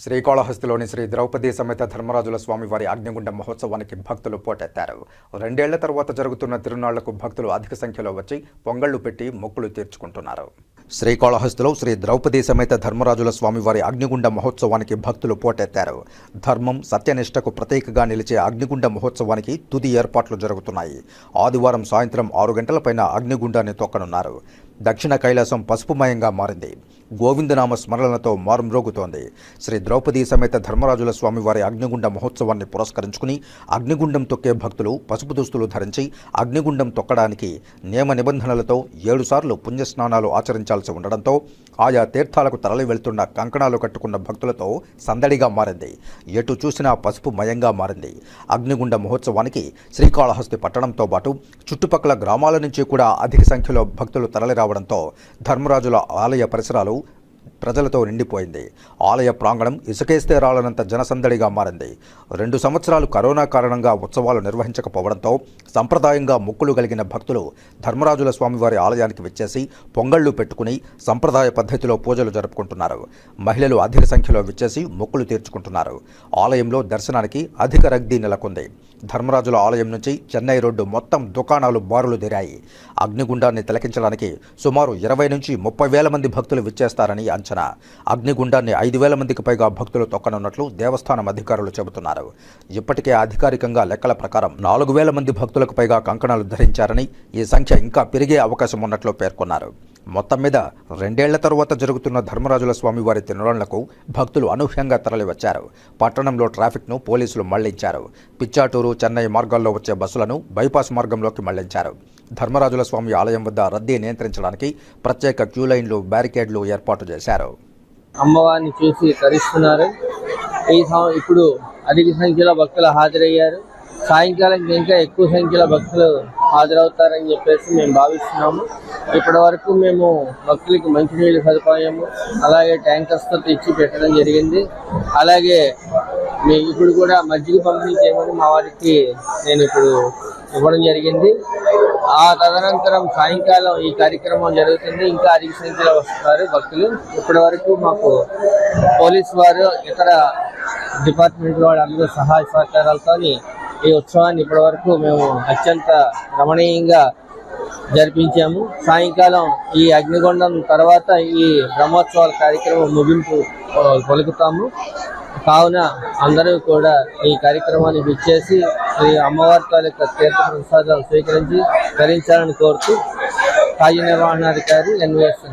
శ్రీకాళహస్తిలోని శ్రీ ద్రౌపది సమేత ధర్మరాజుల స్వామివారి అగ్నిగుండ మహోత్సవానికి భక్తులు పోటెత్తారు. రెండేళ్ళ తర్వాత జరుగుతున్న తిరునాళ్ళకు భక్తులు అధిక సంఖ్యలో వచ్చి పొంగళ్ళు పెట్టి మొక్కులు తీర్చుకుంటున్నారు. శ్రీకాళహస్తిలో శ్రీ ద్రౌపది సమేత ధర్మరాజుల స్వామివారి అగ్నిగుండ మహోత్సవానికి భక్తులు పోటెత్తారు. ధర్మం సత్యనిష్టకు ప్రతీకగా నిలిచే అగ్నిగుండ మహోత్సవానికి తుది ఏర్పాట్లు జరుగుతున్నాయి. ఆదివారం సాయంత్రం ఆరు గంటలపైన అగ్నిగుండాన్ని తొక్కనున్నారు. దక్షిణ కైలాసం పసుపుమయంగా మారింది. గోవిందనామ స్మరణలతో మారుమ్రోగుతోంది. శ్రీ ద్రౌపది సమేత ధర్మరాజుల స్వామివారి అగ్నిగుండ మహోత్సవాన్ని పురస్కరించుకుని అగ్నిగుండం తొక్కే భక్తులు పసుపు దుస్తులు ధరించి అగ్నిగుండం తొక్కడానికి నియమ నిబంధనలతో ఏడుసార్లు పుణ్యస్నానాలు ఆచరించాల్సి ఉండడంతో ఆయా తీర్థాలకు తరలి వెళ్తున్న కంకణాలు కట్టుకున్న భక్తులతో సందడిగా మారింది. ఎటు చూసినా పసుపు మయంగా మారింది. అగ్నిగుండ మహోత్సవానికి శ్రీకాళహస్తి పట్టణంతో పాటు చుట్టుపక్కల గ్రామాల నుంచి కూడా అధిక సంఖ్యలో భక్తులు తరలిరావడంతో ధర్మరాజుల ఆలయ పరిసరాలు ప్రజలతో నిండిపోయింది. ఆలయ ప్రాంగణం ఇసుకేస్తే రాలనంత జనసందడిగా మారింది. రెండు సంవత్సరాలు కరోనా కారణంగా ఉత్సవాలు నిర్వహించకపోవడంతో సంప్రదాయంగా మొక్కులు కలిగిన భక్తులు ధర్మరాజుల స్వామివారి ఆలయానికి విచ్చేసి పొంగళ్ళు పెట్టుకుని సంప్రదాయ పద్ధతిలో పూజలు జరుపుకుంటున్నారు. మహిళలు అధిక సంఖ్యలో విచ్చేసి మొక్కులు తీర్చుకుంటున్నారు. ఆలయంలో దర్శనానికి అధిక రగ్దీ నెలకొంది. ధర్మరాజుల ఆలయం నుంచి చెన్నై రోడ్డు మొత్తం దుకాణాలు బారులు తెరాయి. అగ్నిగుండాన్ని తిలకించడానికి సుమారు ఇరవై నుంచి ముప్పై వేల మంది భక్తులు విచ్చేస్తారని అంచనా అగ్నిగుండాన్ని ఐదు వేల మందికి పైగా భక్తులు తొక్కనున్నట్లు దేవస్థానం అధికారులు చెబుతున్నారు. ఇప్పటికే అధికారికంగా లెక్కల ప్రకారం నాలుగు వేల మంది భక్తులకు పైగా కంకణాలు ధరించారని ఈ సంఖ్య ఇంకా పెరిగే అవకాశం ఉన్నట్లు పేర్కొన్నారు. మొత్తం మీద రెండేళ్ళ తరువాత జరుగుతున్న ధర్మరాజుల స్వామివారి తిరునాళ్ళకు భక్తులు అనూహ్యంగా తరలివచ్చారు. పట్టణంలో ట్రాఫిక్ను పోలీసులు మళ్ళించారు. పిచ్చాటూరు చెన్నై మార్గాల్లో వచ్చే బస్సులను బైపాస్ మార్గంలోకి మళ్ళించారు. ధర్మరాజుల స్వామి ఆలయం వద్ద రద్దీ నియంత్రించడానికి ప్రత్యేక క్యూ లైన్లు బ్యారికేడ్లు ఏర్పాటు చేశారు. అమ్మవారిని చూసి తరిస్తున్నారు. ఈ ఇప్పుడు అధిక సంఖ్యలో భక్తులు హాజరయ్యారు. సాయంకాలం ఇంకా ఎక్కువ సంఖ్యలో భక్తులు హాజరవుతారని చెప్పేసి మేము భావిస్తున్నాము. ఇప్పటి వరకు మేము భక్తులకి మంచినీళ్ళ సదుపాయము అలాగే ట్యాంకర్స్తో తెచ్చి పెట్టడం జరిగింది. అలాగే మీ ఇప్పుడు కూడా మజ్జిగ పంపిణీ చేయమని మా వారికి నేను ఇప్పుడు ఇవ్వడం జరిగింది. ఆ తదనంతరం సాయంకాలం ఈ కార్యక్రమం జరుగుతుంది. ఇంకా అధిక సంఖ్యలో వస్తున్నారు భక్తులు. ఇప్పటి వరకు మాకు పోలీస్ వారు ఇతర డిపార్ట్మెంట్ వాళ్ళు అందరూ సహాయ సహకారాలతో ఈ ఉత్సవాన్ని ఇప్పటి వరకు మేము అత్యంత రమణీయంగా జరిపించాము. సాయంకాలం ఈ అగ్నిగుండం తర్వాత ఈ బ్రహ్మోత్సవాల కార్యక్రమం ముగింపు పలుకుతాము. కావున అందరూ కూడా ఈ కార్యక్రమాన్ని విచ్చేసి ఈ అమ్మవారి తాలూకా తీర్థ ప్రసాదాలు స్వీకరించి ధరించాలని కోరుతూ కార్యనిర్వహణాధికారి ఎన్విఎస్